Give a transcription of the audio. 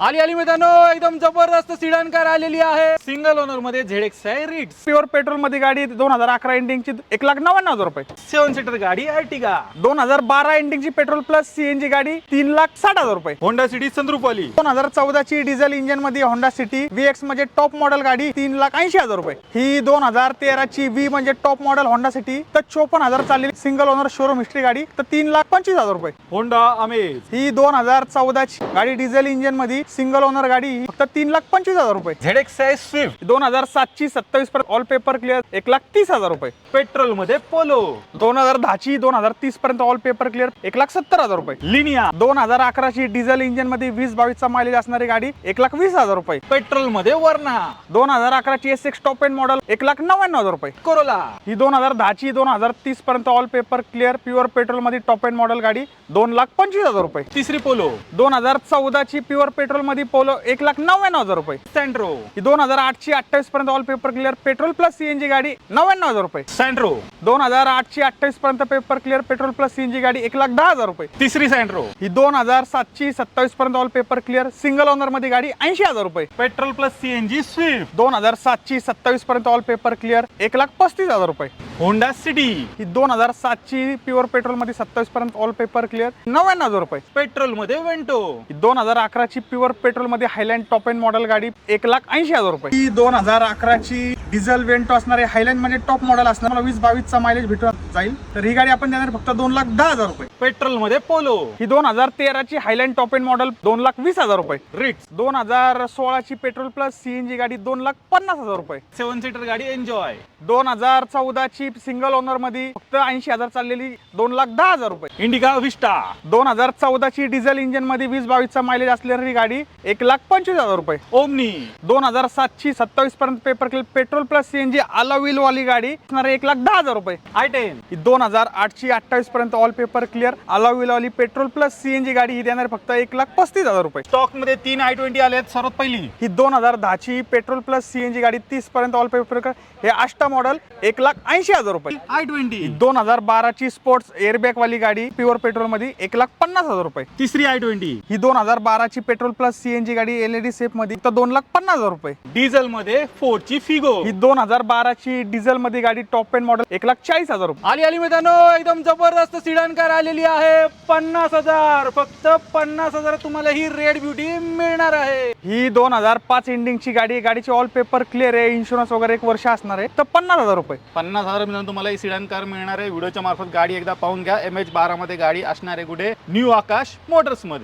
आली आली मित्रांनो एकदम जबरदस्त सिडान कार आलेली आहे. सिंगल ओनरमध्ये झेडेक्स आहे रिट्स प्युअर पेट्रोलमध्ये गाडी दोन हजार अकरा एंडिंगची एक लाख नव्याण्णव हजार रुपये. सेवन सीटर गाडी अर्टिगा दोन हजार बारा एंडिंगची पेट्रोल प्लस सीएनजी गाडी तीन लाख साठ हजार रुपये. होंडा सिटी संद्रूप वाली दोन हजार चौदाची डिझेल इंजिनमध्ये होंडा सिटी व्ही एक्स म्हणजे टॉप मॉडेल गाडी तीन लाख ऐंशी हजार रुपये. ही दोन हजार तेराची व्ही म्हणजे टॉप मॉडेल होंडा सिटी तर चोपन्न हजार चाललेली सिंगल ओनर शोरूम हिस्ट्री गाडी तर तीन लाख पंचवीस हजार रुपये. होंडा अमेज ही दोन हजार चौदाची गाडी डिझेल इंजिनमध्ये सिंगल ओनर गाडी फक्त तीन लाख पंचवीस हजार रुपये. झेडेक्स आहे स्विफ्ट. दोन हजार सातची सत्तावीस पर्यंत ऑल पेपर क्लिअर एक लाख तीस हजार रुपये. पेट्रोलमध्ये पोलो. दोन हजार दहाची दोन हजार तीस पर्यंत ऑल पेपर क्लिअर एक लाख सत्तर हजार रुपये. लिनिया. दोन हजार अकराची डिझेल इंजिनमध्ये वीस बावीसचा मायलेज असणारी गाडी एक लाख वीस हजार रुपये. पेट्रोलमध्ये वर्ना दोन हजार अकराची S X top end model एक लाख नव्याण्णव हजार रुपये. कोरोला ही दोन हजार दहाची दोन हजार तीस पर्यंत ऑल पेपर क्लिअर प्युअर पेट्रोलमध्ये टॉप एंड मॉडेल गाडी दोन लाख पंचवीस हजार रुपये. तिसरी पोलो. दोन हजार चौदाची प्युअर पेट्रोल मध्ये पोलो एक लाख नव्याण्णव हजार रुपये. सँड्रो ही दोन हजार आठची अठ्ठावीस पर्यंत all paper clear petrol plus CNG गाडी नव्याण्णव हजार रुपये. सँड्रो दोन हजार आठची अठ्ठावीस पर्यंत paper clear petrol plus CNG गाडी एक लाख दहा हजार रुपये. तिसरी सँड्रो ही दोन हजार सातची सत्तावीस पर्यंत ऑल पेपर क्लिअर सिंगल ओनरमध्ये गाडी ऐंशी हजार रुपये. पेट्रोल प्लस सीएनजी स्विफ्ट दोन हजार सातची सत्तावीस पर्यंत ऑल पेपर क्लिअर एक लाख पस्तीस हजार रुपये. होंडा सिटी ही दोन हजार सातची प्युअर पेट्रोलमध्ये सत्तावीस पर्यंत ऑल पेपर क्लिअर नव्याण्णव हजार रुपये. पेट्रोलमध्ये वेंटो ही दोन हजार अकराची प्युअर पेट्रोलमध्ये हायलँड टॉप एंड मॉडेल गाडी एक लाख ऐंशी हजार रुपये. ही दोन हजार अकराची डिझेल वेंटो असणारी हायलँड म्हणजे टॉप मॉडेल असणार. मला वीस बावीसचा मायलेज भेटून जाईल. तर ही गाडी आपण देणार फक्त दोन लाख दहा हजार रुपये. पेट्रोलमध्ये पोलो. ही दोन हजार तेराची हायलँड टॉप एंड मॉडेल दोन लाख वीस हजार रुपये. रिट्स दोन हजार सोळाची पेट्रोल प्लस सीएनजी गाडी दोन लाख पन्नास हजार रुपये. सेवन सीटर गाडी एन्जॉय दोन हजार चौदाची सिंगल ओनरमध्ये फक्त ऐंशी हजार चाललेली दोन लाख दहा हजार रुपये. इंडिका विस्टा दोन हजार चौदाची डिझेल इंजिनमध्ये वीस बावीसचा मायलेज असलेली गाडी एक लाख पंचवीस हजार रुपये. ओमनी दोन हजार सातची सत्तावीस पर्यंत paper clear petrol plus CNG alloy wheel वाली गाडी. असणार एक लाख दहा हजार रुपये. I ten. ही दोन हजार आठची अठ्ठावीस पर्यंत all paper clear alloy wheel वाली पेट्रोल प्लस सीएनजी गाडी ही देणार फक्त एक लाख पस्तीस हजार रुपये. स्टॉकमध्ये तीन आय ट्वेंटी आले आहेत सर्वात पहिली. ही दोन हजार दहाची पेट्रोल प्लस सीएनजी गाडी तीस पर्यंत ऑल पेपर हे आष्टा मॉडेल एक लाख ऐंशी हजार रुपये. आय ट्वेंटी दोन हजार बाराची स्पोर्ट्स एअरबॅग वाली गाडी प्युअर पेट्रोलमध्ये एक लाख पन्नास हजार रुपये. तिसरी आय ट्वेंटी ही दोन हजार बाराची पेट्रोल प्लस सीएनजी गाडी एलईडी सेफमध्ये दोन लाख पन्नास हजार रुपये. डिझेल मध्ये फोर्डची फिगो ही दोन हजार बाराची डिझेल मध्ये गाडी टॉप एंड मॉडेल एक लाख चाळीस हजार रुपये. आली आली मित्रांनो एकदम जबरदस्त सिडान कार आलेली आहे. पन्नास हजार फक्त पन्नास हजार तुम्हाला ही रेड ब्युटी मिळणार आहे. ही दोन हजार पाच एंडिंगची गाडी आहे. गाडीची ऑल पेपर क्लिअर आहे. इन्शुरन्स वगैरे एक वर्ष असणार आहे. तर पन्नास हजार रुपये. पन्नास हजार मिळून तुम्हाला ही सिडान कार मिळणार आहे. व्हिडिओच्या मार्फत गाडी एकदा पाहून घ्या. एम एच बारा मध्ये गाडी असणार आहे कुठे? न्यू आकाश मोटर्समध्ये.